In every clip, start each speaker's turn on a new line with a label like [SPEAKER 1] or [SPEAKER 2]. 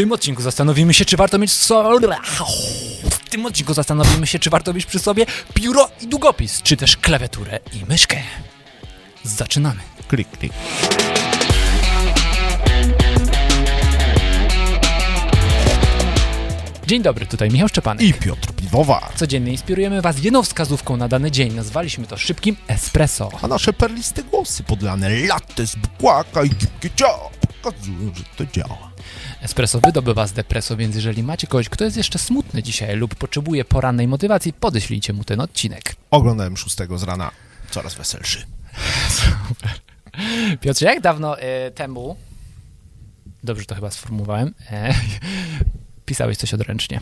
[SPEAKER 1] tym odcinku zastanowimy się, czy warto mieć so... W tym odcinku zastanowimy się, czy warto mieć przy sobie pióro i długopis, czy też klawiaturę i myszkę. Zaczynamy.
[SPEAKER 2] Klik, klik.
[SPEAKER 1] Dzień dobry, tutaj Michał Szczepanek.
[SPEAKER 2] I Piotr Piwowa.
[SPEAKER 1] Codziennie inspirujemy Was jedną wskazówką na dany dzień. Nazwaliśmy to szybkim espresso.
[SPEAKER 2] A nasze perliste głosy podlane latte z bukłaka i pokazują, że to działa.
[SPEAKER 1] Espresso wydobywa z depreso, więc jeżeli macie kogoś, kto jest jeszcze smutny dzisiaj lub potrzebuje porannej motywacji, podeślijcie mu ten odcinek.
[SPEAKER 2] Oglądałem szóstego z rana. Coraz weselszy.
[SPEAKER 1] Piotrze, jak dawno e, temu, dobrze to chyba sformułowałem, e, pisałeś coś odręcznie?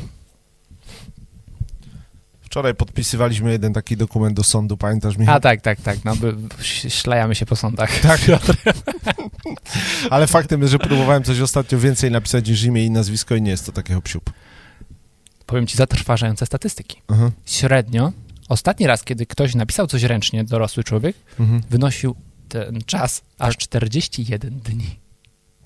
[SPEAKER 2] Wczoraj podpisywaliśmy jeden taki dokument do sądu, pamiętasz Michał?
[SPEAKER 1] A tak, tak, tak, no szlajamy się po sądach.
[SPEAKER 2] Tak. Ale faktem jest, że próbowałem coś ostatnio więcej napisać niż imię i nazwisko i nie jest to takie hop
[SPEAKER 1] Powiem ci zatrważające statystyki.
[SPEAKER 2] Mhm.
[SPEAKER 1] Średnio, ostatni raz, kiedy ktoś napisał coś ręcznie, dorosły człowiek,
[SPEAKER 2] Mhm.
[SPEAKER 1] wynosił ten czas aż 41 dni.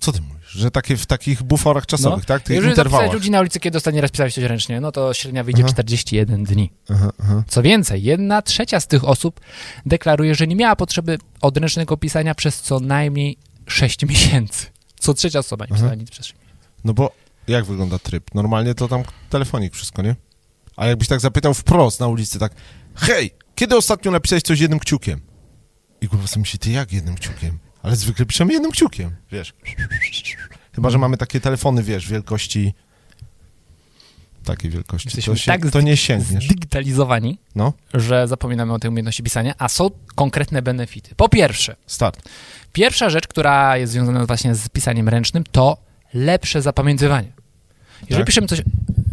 [SPEAKER 2] Co ty mówisz? Że takie w takich buforach czasowych, tak? Tych
[SPEAKER 1] Jeżeli
[SPEAKER 2] interwałach.
[SPEAKER 1] ludzi na ulicy, kiedy ostatni raz pisałeś coś ręcznie, no to średnia wyjdzie
[SPEAKER 2] Aha.
[SPEAKER 1] 41 dni.
[SPEAKER 2] Aha, aha.
[SPEAKER 1] Co więcej, jedna trzecia z tych osób deklaruje, że nie miała potrzeby odręcznego pisania przez co najmniej 6 miesięcy. Co trzecia osoba nie pisała nic przez 6 miesięcy.
[SPEAKER 2] No bo jak wygląda tryb? Normalnie to tam telefonik wszystko, nie? Ale jakbyś tak zapytał wprost na ulicy, tak hej, kiedy ostatnio napisałeś coś jednym kciukiem? I kurwa sobie myśli, ty jak jednym kciukiem? Ale zwykle piszemy jednym kciukiem, wiesz. Chyba, że mamy takie telefony, wiesz, wielkości... Takiej wielkości.
[SPEAKER 1] Jesteśmy
[SPEAKER 2] To, się,
[SPEAKER 1] tak
[SPEAKER 2] to nie sięgniesz.
[SPEAKER 1] Zdigitalizowani,
[SPEAKER 2] No,
[SPEAKER 1] że zapominamy o tej umiejętności pisania, a są konkretne benefity. Po pierwsze,
[SPEAKER 2] start.
[SPEAKER 1] pierwsza rzecz, która jest związana właśnie z pisaniem ręcznym, to lepsze zapamiętywanie. Jeżeli
[SPEAKER 2] Tak.
[SPEAKER 1] piszemy coś,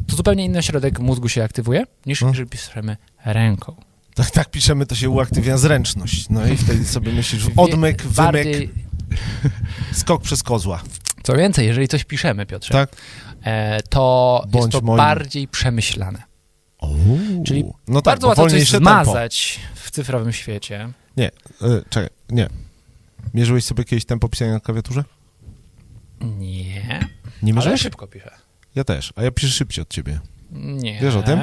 [SPEAKER 1] to zupełnie inny środek mózgu się aktywuje, niż
[SPEAKER 2] No.
[SPEAKER 1] jeżeli piszemy ręką.
[SPEAKER 2] Tak, tak piszemy, to się uaktywia zręczność. No i wtedy sobie myślisz, odmyk, wymyk,
[SPEAKER 1] bardziej-
[SPEAKER 2] skok przez kozła.
[SPEAKER 1] Co więcej, jeżeli coś piszemy, Piotrze,
[SPEAKER 2] Tak?
[SPEAKER 1] e, to
[SPEAKER 2] Bądź
[SPEAKER 1] jest to
[SPEAKER 2] moim-
[SPEAKER 1] bardziej przemyślane. Czyli
[SPEAKER 2] no tak,
[SPEAKER 1] Bardzo łatwo coś
[SPEAKER 2] wolniejsze tempo.
[SPEAKER 1] zmazać w cyfrowym świecie.
[SPEAKER 2] Nie, y, czekaj, nie. Mierzyłeś sobie kiedyś tempo pisania na klawiaturze?
[SPEAKER 1] Nie,
[SPEAKER 2] Nie
[SPEAKER 1] ale
[SPEAKER 2] mierzyłeś?
[SPEAKER 1] szybko piszę.
[SPEAKER 2] Ja też, a ja piszę szybciej od ciebie.
[SPEAKER 1] Nie.
[SPEAKER 2] Wiesz o tym?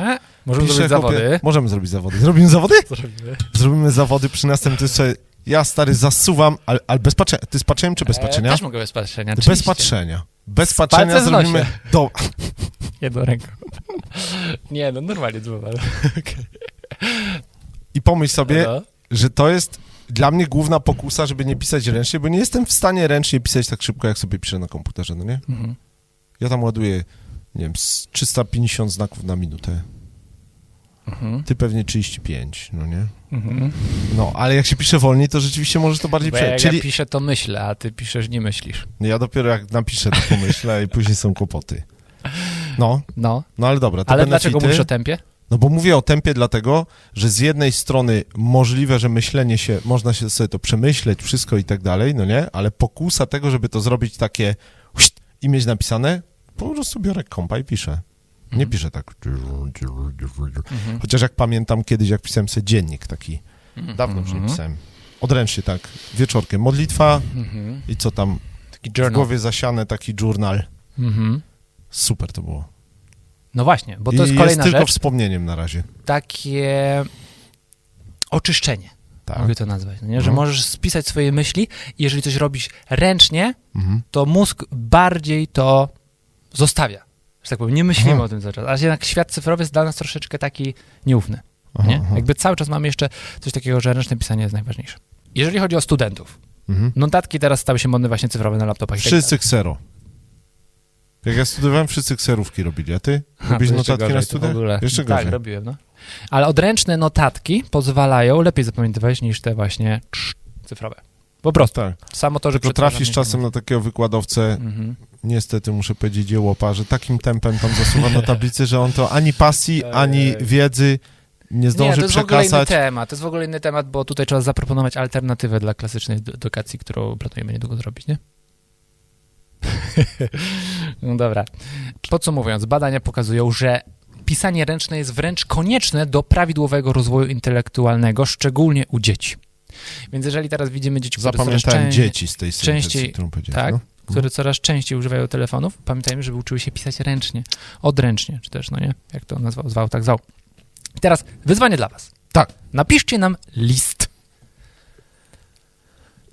[SPEAKER 1] Możemy
[SPEAKER 2] Piszę,
[SPEAKER 1] zrobić zawody.
[SPEAKER 2] Możemy zrobić zawody. Zrobimy zawody?
[SPEAKER 1] Zrobimy.
[SPEAKER 2] Zrobimy zawody przy następnym sobie. Ja stary zasuwam, ale, ale bez patrzenia. Ty z patrzeniem czy bez
[SPEAKER 1] E,
[SPEAKER 2] patrzenia?
[SPEAKER 1] też mogę bez patrzenia.
[SPEAKER 2] bez
[SPEAKER 1] oczywiście.
[SPEAKER 2] patrzenia. Bez patrzenia zrobimy. Do...
[SPEAKER 1] Jedną ręką. Nie, no normalnie dzwonię.
[SPEAKER 2] I pomyśl sobie,
[SPEAKER 1] No.
[SPEAKER 2] że to jest dla mnie główna pokusa, żeby nie pisać ręcznie, bo nie jestem w stanie ręcznie pisać tak szybko, jak sobie piszę na komputerze, no nie?
[SPEAKER 1] Mhm.
[SPEAKER 2] Ja tam ładuję, nie wiem, z 350 znaków na minutę.
[SPEAKER 1] Mhm.
[SPEAKER 2] Ty pewnie 35, no nie?
[SPEAKER 1] Mhm.
[SPEAKER 2] No, ale jak się pisze wolniej, to rzeczywiście może to bardziej
[SPEAKER 1] jak
[SPEAKER 2] przejść.
[SPEAKER 1] ja
[SPEAKER 2] Czyli
[SPEAKER 1] piszę, to myślę, a ty piszesz, nie myślisz.
[SPEAKER 2] ja dopiero jak napiszę, to pomyślę i później są kłopoty. No,
[SPEAKER 1] No,
[SPEAKER 2] no ale dobra,
[SPEAKER 1] ale dlaczego mówisz o tempie?
[SPEAKER 2] No bo mówię o tempie dlatego, że z jednej strony możliwe, że myślenie się, można się sobie to przemyśleć, wszystko i tak dalej, no nie? Ale pokusa tego, żeby to zrobić takie i mieć napisane, po prostu biorę kompa i piszę. Nie
[SPEAKER 1] Mhm.
[SPEAKER 2] piszę tak.
[SPEAKER 1] Mhm.
[SPEAKER 2] Chociaż jak pamiętam kiedyś, jak pisałem sobie dziennik taki,
[SPEAKER 1] Mhm.
[SPEAKER 2] dawno już nie pisałem. Odręcznie tak, wieczorkiem. Modlitwa
[SPEAKER 1] Mhm.
[SPEAKER 2] i co tam
[SPEAKER 1] Taki
[SPEAKER 2] w głowie zasiane, taki journal.
[SPEAKER 1] Mhm.
[SPEAKER 2] Super to było.
[SPEAKER 1] No właśnie, bo to
[SPEAKER 2] I
[SPEAKER 1] jest kolejna
[SPEAKER 2] tylko
[SPEAKER 1] rzecz,
[SPEAKER 2] wspomnieniem na razie.
[SPEAKER 1] takie oczyszczenie,
[SPEAKER 2] Tak.
[SPEAKER 1] mogę to nazwać, no nie? że
[SPEAKER 2] No.
[SPEAKER 1] możesz spisać swoje myśli i jeżeli coś robisz ręcznie,
[SPEAKER 2] Mhm.
[SPEAKER 1] to mózg bardziej to zostawia. Że tak powiem, nie myślimy
[SPEAKER 2] Aha.
[SPEAKER 1] o tym cały czas. Ale jednak świat cyfrowy jest dla nas troszeczkę taki nieufny.
[SPEAKER 2] Aha,
[SPEAKER 1] Nie? Jakby cały czas mamy jeszcze coś takiego, że ręczne pisanie jest najważniejsze. Jeżeli chodzi o studentów,
[SPEAKER 2] Mhm.
[SPEAKER 1] notatki teraz stały się modne właśnie cyfrowe na laptopach. i tak
[SPEAKER 2] Wszyscy ksero. Jak ja studiowałem, wszyscy kserówki robili, a ty? Robisz
[SPEAKER 1] A,
[SPEAKER 2] notatki na
[SPEAKER 1] gorzej,
[SPEAKER 2] studiach?
[SPEAKER 1] ogóle.
[SPEAKER 2] Jeszcze
[SPEAKER 1] Tak,
[SPEAKER 2] gorzej.
[SPEAKER 1] robiłem, no. Ale odręczne notatki pozwalają lepiej zapamiętywać niż te właśnie cyfrowe. Po prostu.
[SPEAKER 2] Tak.
[SPEAKER 1] Samo to, że
[SPEAKER 2] Tylko trafisz czasem na takiego wykładowcę,
[SPEAKER 1] Mhm.
[SPEAKER 2] niestety muszę powiedzieć jełopa, że takim tempem tam zasuwa na tablicy, że on to ani pasji,
[SPEAKER 1] Ej.
[SPEAKER 2] ani wiedzy nie
[SPEAKER 1] Nie,
[SPEAKER 2] zdąży
[SPEAKER 1] to jest w ogóle inny
[SPEAKER 2] przekazać.
[SPEAKER 1] temat. To jest w ogóle inny temat, bo tutaj trzeba zaproponować alternatywę dla klasycznej ed- edukacji, którą planujemy niedługo zrobić, nie? no dobra. Podsumowując, badania pokazują, że pisanie ręczne jest wręcz konieczne do prawidłowego rozwoju intelektualnego, szczególnie u dzieci. Więc jeżeli teraz widzimy dzieci, które coraz
[SPEAKER 2] Zapamiętałem
[SPEAKER 1] czę-
[SPEAKER 2] dzieci z tej sentencji,
[SPEAKER 1] częściej-
[SPEAKER 2] którą
[SPEAKER 1] tak,
[SPEAKER 2] no.
[SPEAKER 1] które coraz częściej używają telefonów, pamiętajmy, żeby uczyły się pisać ręcznie, odręcznie, czy też, no nie, jak to nazwał, zwał, tak zwał. I teraz wyzwanie dla was.
[SPEAKER 2] Tak.
[SPEAKER 1] Napiszcie nam list.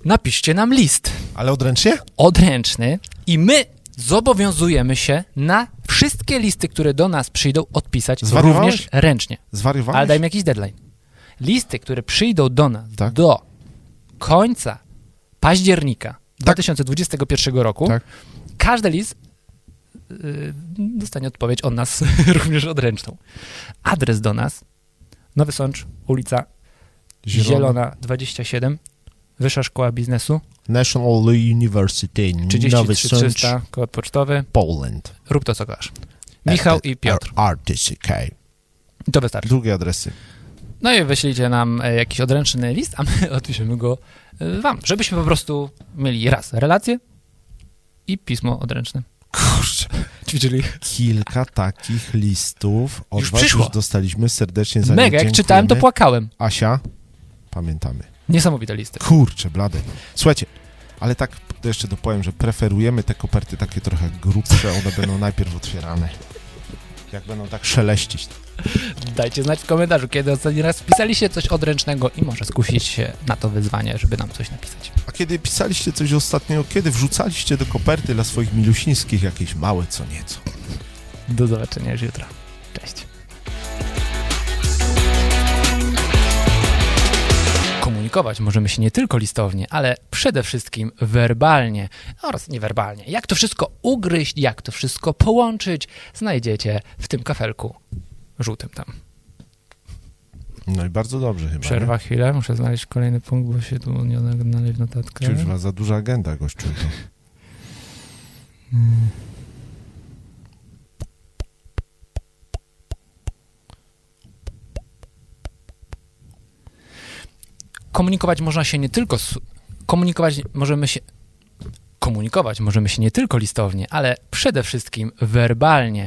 [SPEAKER 1] Napiszcie nam list
[SPEAKER 2] Ale odręcznie?
[SPEAKER 1] odręczny i my zobowiązujemy się na wszystkie listy, które do nas przyjdą, odpisać
[SPEAKER 2] Zwariowałeś?
[SPEAKER 1] również ręcznie.
[SPEAKER 2] Zwariowałeś?
[SPEAKER 1] Ale dajmy jakiś deadline. Listy, które przyjdą do nas
[SPEAKER 2] Tak.
[SPEAKER 1] do końca października 2021 roku,
[SPEAKER 2] Tak.
[SPEAKER 1] każdy list yy, dostanie odpowiedź od nas również odręczną. Adres do nas Nowy Sącz, ulica Zielona, 27, Wyższa Szkoła Biznesu,
[SPEAKER 2] National University Nowy
[SPEAKER 1] 33300, kod pocztowy,
[SPEAKER 2] Poland.
[SPEAKER 1] rób to co kochasz. Michał i Piotr.
[SPEAKER 2] RTCK.
[SPEAKER 1] I to wystarczy.
[SPEAKER 2] Drugie adresy.
[SPEAKER 1] No i wyślijcie nam e, jakiś odręczny list, a my odpiszemy go e, wam, żebyśmy po prostu mieli raz relację i pismo odręczne.
[SPEAKER 2] Kurczę.
[SPEAKER 1] Ćwiczyli.
[SPEAKER 2] Kilka takich listów od
[SPEAKER 1] Już
[SPEAKER 2] was
[SPEAKER 1] przyszło.
[SPEAKER 2] już dostaliśmy. Serdecznie za
[SPEAKER 1] Mega, jak czytałem, to płakałem.
[SPEAKER 2] Asia, pamiętamy.
[SPEAKER 1] Niesamowite listy.
[SPEAKER 2] Kurczę, blade. Słuchajcie, ale tak to jeszcze dopowiem, że preferujemy te koperty takie trochę grubsze, one będą najpierw otwierane. Jak będą tak szeleścić.
[SPEAKER 1] Dajcie znać w komentarzu, kiedy ostatni raz pisaliście coś odręcznego i może skusić się na to wyzwanie, żeby nam coś napisać.
[SPEAKER 2] A kiedy pisaliście coś ostatnio, kiedy wrzucaliście do koperty dla swoich milusińskich jakieś małe co nieco?
[SPEAKER 1] Do zobaczenia już jutro. Cześć. Komunikować możemy się nie tylko listownie, ale przede wszystkim werbalnie oraz niewerbalnie. Jak to wszystko ugryźć, jak to wszystko połączyć, znajdziecie w tym kafelku żółtym tam.
[SPEAKER 2] No i bardzo dobrze chyba.
[SPEAKER 1] Przerwa chwilę, muszę znaleźć kolejny punkt, bo się tu nie odnaleźć w notatkę.
[SPEAKER 2] Nie? Kurwa, za duża agenda, gościu. To.
[SPEAKER 1] komunikować można się nie tylko komunikować możemy się komunikować możemy się nie tylko listownie, ale przede wszystkim werbalnie.